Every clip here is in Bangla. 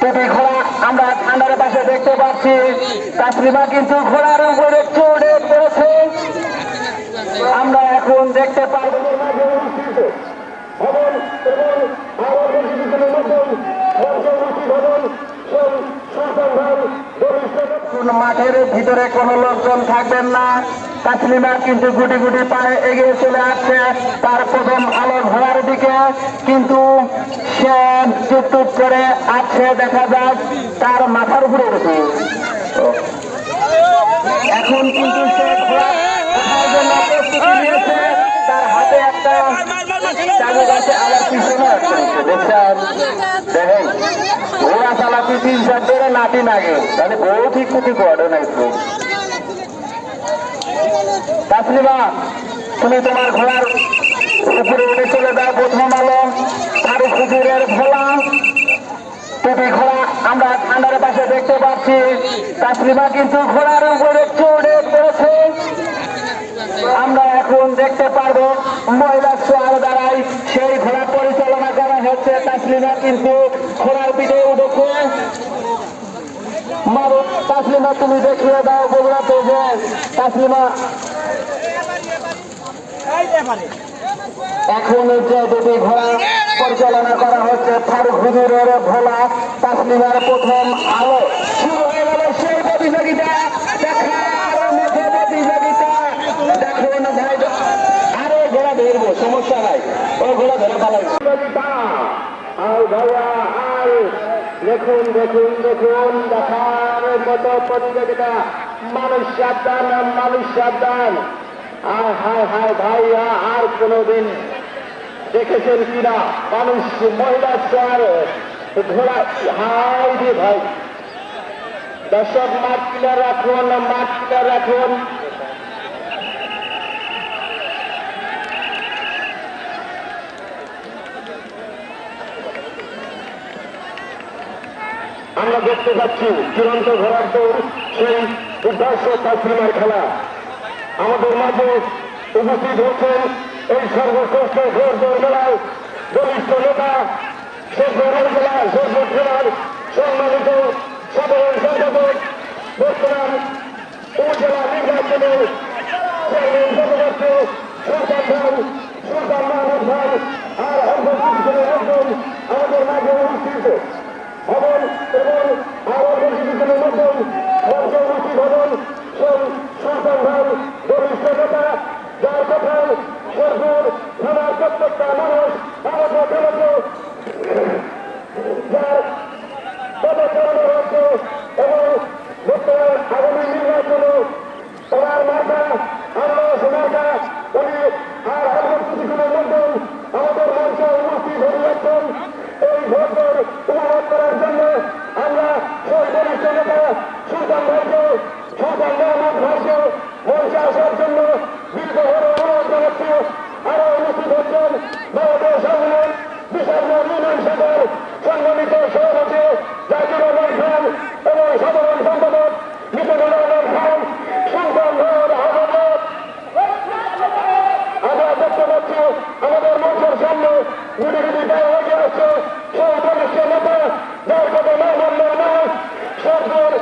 টুপি ঘোড়া আমরা ঠান্ডার পাশে দেখতে পাচ্ছি। তাসলিমা কিন্তু ঘোড়ার উপরে চড়ে পড়েছে। আমরা এখন দেখতে কোন মাঠের ভিতরে কোনো লোকজন থাকবেন না। তাসলিমা কিন্তু গুটি গুটি পায়ে এগিয়ে চলে আসছে। তার প্রথম আলো ঘোড়ার দিকে কিন্তু সে চুপ চুপ করে আছে, দেখা যাক তার মাথার উপরে উঠে এখন কিন্তু সে ঘোড়া তার হাতে একটা দেখেন ঘোড়া চালাতে তিন চার ধরে নাটি নাগে তাহলে বউ ঠিক ক্ষতি করে না তাসলিমা, তুমি তোমার ঘোড়ার উপরে উঠে চলে দাও প্রথম আলো। তার খুচুরের ভোলা টুপি ঘোড়া আমরা ঠান্ডার পাশে দেখতে পাচ্ছি। তাসলিমা কিন্তু ঘোড়ার উপরে চড়ে পড়েছে। আমরা এখন দেখতে পারব মহিলা সোয়ার দ্বারাই সেই ঘোড়া পরিচালনা করা হচ্ছে। তাসলিমা কিন্তু ঘোড়ার পিঠে উঠেছে। তাসলিমা, তুমি দেখিয়ে দাও বগুড়াতে যে তাসলিমা। এখন যে ঘোড়া পরিচালনা করা হচ্ছে ফারুক হুজুরের ভোলা তাসলিমার প্রথম আলো। শুরু হয়ে গেল সেই প্রতিযোগিতা। আরে ঘোড়া ধরবো, সমস্যা নাই। ওই ঘোড়া ধরে পালাই আর আর দেখুন দেখুন দেখুন, দেখার মতো প্রতিযোগিতা। মানুষ সাবধান আর মানুষ সাবধান। আর হায় হায় ভাইয়া আর কোনোদিন দেখেছেন কিনা? মানুষ, মহিলা চার ঘোড়া হাই রে ভাই। দর্শক, মাঠ কিনা রাখুন, মাঠ কিনা রাখুন। আমরা দেখতে পাচ্ছি চূড়ান্ত ঘোড়ার দৌড় সেই উদ্দেশ্য তাসলিমার খেলা। আমাদের মাঝে উপস্থিত হচ্ছেন এই সর্বশ্রেষ্ঠ ঘোর দৌড় মেলায় বরিষ্ঠ নেতা, শেখ জেলা শেখ জেলার সম্মানিত সাধারণ সম্পাদক, বর্তমান উপজেলা নির্বাচনের সুলতান ভাই সুলতান মাহমুদ ভাই আর অন্তর্ভুক্তের একজন আমাদের মাঝে উপস্থিত ভবন এবং আরও বেশি কিছু নতুন পঞ্চমুখী ভবন সেই সুলতান ভাই, বরিষ্ঠ নেতা, যার কথায় শেরপুর থানার প্রত্যেকটা মানুষ আমাদের ফেলেছে যার পদচারণা হচ্ছে এবং বর্তমান আগামী নির্বাচনে ওনার মার্কা আল্লাহ মার্কা উনি আর অল্প কিছুক্ষণের মধ্যে আমাদের মঞ্চে উপস্থিত হয়ে যাচ্ছেন। এই করার জন্য আমরা সেই বরিষ্ঠ নেতা সুলতান মোহাম্মদ ভাইকে মঞ্চে আসার জন্য দীর্ঘ হয়ে অনুরোধ জানাচ্ছি আরও উপস্থিত হচ্ছেন বাংলাদেশ আন্দোলন বিশাল ইউনিয়ন সদর সম্মানিত সভাপতি জাকির রহমান খান এবং সাধারণ সম্পাদক মিজানুর রহমান খান সুলতান ভাইয়ের আহ্বায়ক আমরা দেখতে পাচ্ছি আমাদের মঞ্চের সামনে গুটি গুটি পায়ে এগিয়ে আসছে সেই বরিষ্ঠ নেতা যার কথা না বললে নয় সরকার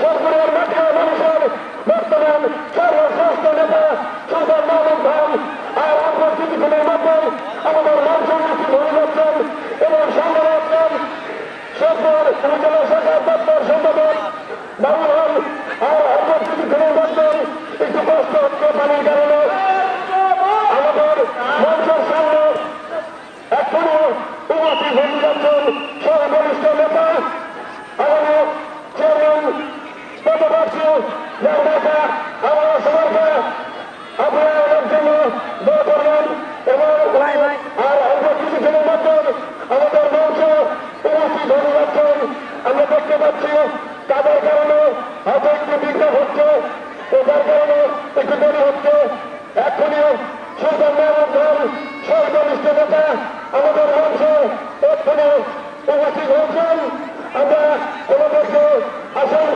সরকারের মাঠে মানুষের বর্তমান সর্বশ্রেষ্ঠ নেতা সুলতান মাহমুদ খান আর অল্প কিছুক্ষণের মধ্যে আমাদের মঞ্চ উপস্থিত হয়ে যাচ্ছেন এবং সঙ্গে রাখছেন সরকার উপজেলা শাখার দপ্তর সম্পাদক বাবুল হল আর অল্প কিছুক্ষণের মধ্যে একটু কষ্ট হচ্ছে পানির কারণে আমাদের মঞ্চের সামনে এখনও উপস্থিত হয়ে যাচ্ছেন সর্বনিষ্ঠ নেতা আমাদের চেয়ারম্যান পদপ্রার্থী নেতা আমার সবাইকে আমাদের মঞ্চ আমরা দেখতে পাচ্ছি তাদের হচ্ছে তো কারণে একটু দেরি হচ্ছে এখনই সুলতান মেহমুদ খান সর্বনিষ্ঠ নেতা আমাদের মঞ্চে এক্ষুনি উপস্থিত হয়েছেন আমরা ওনাদেরকে আসন